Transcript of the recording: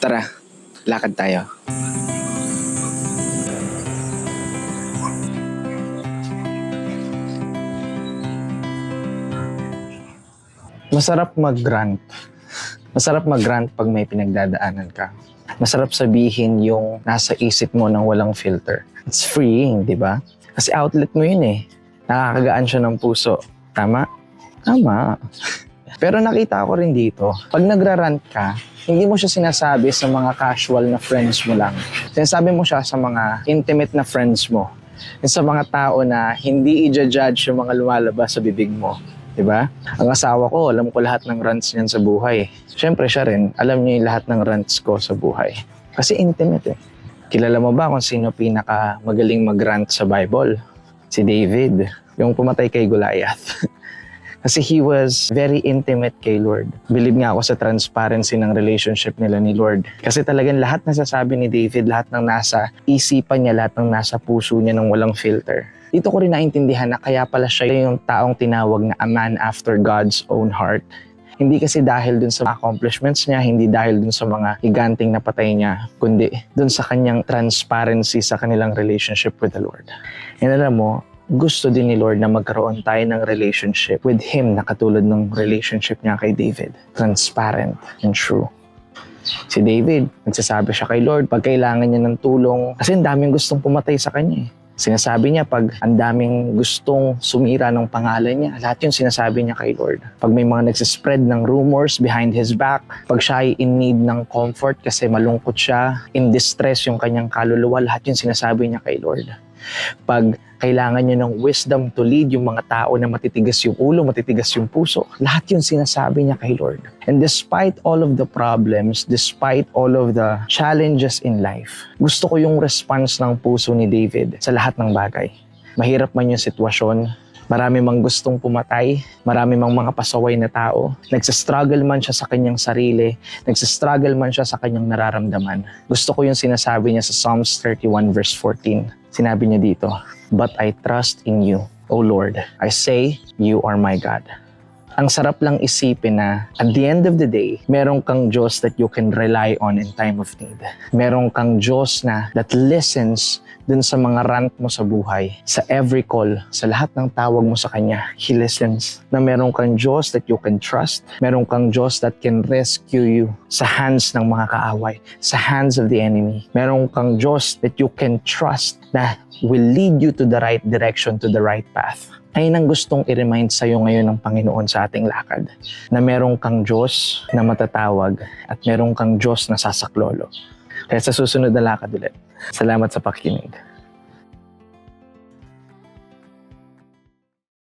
Tara, lakad tayo. Masarap mag-grant. Masarap mag-grant pag may pinagdadaanan ka. Masarap sabihin yung nasa isip mo nang walang filter. It's freeing, di ba? Kasi outlet mo yun eh. Nakakagaan siya ng puso. Tama? Tama. Pero nakita ko rin dito, pag nagrarant ka, hindi mo siya sinasabi sa mga casual na friends mo lang. Sinasabi mo siya sa mga intimate na friends mo. Yung sa mga tao na hindi i-judge yung mga lumalabas sa bibig mo. 'di ba? Ang asawa ko, alam ko lahat ng rants niyan sa buhay. Siyempre siya rin, alam niya yung lahat ng rants ko sa buhay. Kasi intimate eh. Kilala mo ba kung sino pinaka magaling mag-rant sa Bible? Si David, yung pumatay kay Goliath. Kasi he was very intimate kay Lord. Believe nga ako sa transparency ng relationship nila ni Lord. Kasi talagang lahat na sasabi ni David, lahat ng nasa isipan niya, lahat ng nasa puso niya nang walang filter. Dito ko rin naintindihan na kaya pala siya yung taong tinawag na a man after God's own heart. Hindi kasi dahil dun sa accomplishments niya, hindi dahil dun sa mga higanting napatay niya, kundi dun sa kanyang transparency sa kanilang relationship with the Lord. And alam mo, gusto din ni Lord na magkaroon tayo ng relationship with Him na katulad ng relationship niya kay David. Transparent and true. Si David, nagsasabi siya kay Lord pag kailangan niya ng tulong kasi ang daming gustong pumatay sa kanya eh. Sinasabi niya pag ang daming gustong sumira ng pangalan niya, lahat yun sinasabi niya kay Lord. Pag may mga nagsispread ng rumors behind his back, pag siya ay in need ng comfort kasi malungkot siya, in distress yung kanyang kaluluwa, lahat yun sinasabi niya kay Lord. Pag kailangan niya ng wisdom to lead yung mga tao na matitigas yung ulo, matitigas yung puso. Lahat yun sinasabi niya kay Lord. And despite all of the problems, despite all of the challenges in life, gusto ko yung response ng puso ni David sa lahat ng bagay. Mahirap man yung sitwasyon, marami mang gustong pumatay, marami mang mga pasaway na tao, nagsastruggle man siya sa kanyang sarili, nagsastruggle man siya sa kanyang nararamdaman. Gusto ko yung sinasabi niya sa Psalms 31 verse 14. Sinabi niya dito, But I trust in you, O Lord. I say, you are my God. Ang sarap lang isipin na at the end of the day, meron kang Diyos that you can rely on in time of need. Meron kang Diyos na that listens dun sa mga rant mo sa buhay, sa every call, sa lahat ng tawag mo sa Kanya, He listens. Na meron kang Diyos that you can trust, meron kang Diyos that can rescue you sa hands ng mga kaaway, sa hands of the enemy. Meron kang Diyos that you can trust na will lead you to the right direction, to the right path. Ayun ang gustong i-remind sa'yo ngayon ng Panginoon sa ating lakad. Na meron kang Diyos na matatawag at meron kang Diyos na sasaklolo. Kaya sa susunod na lakad ulit. Salamat sa pakikinig.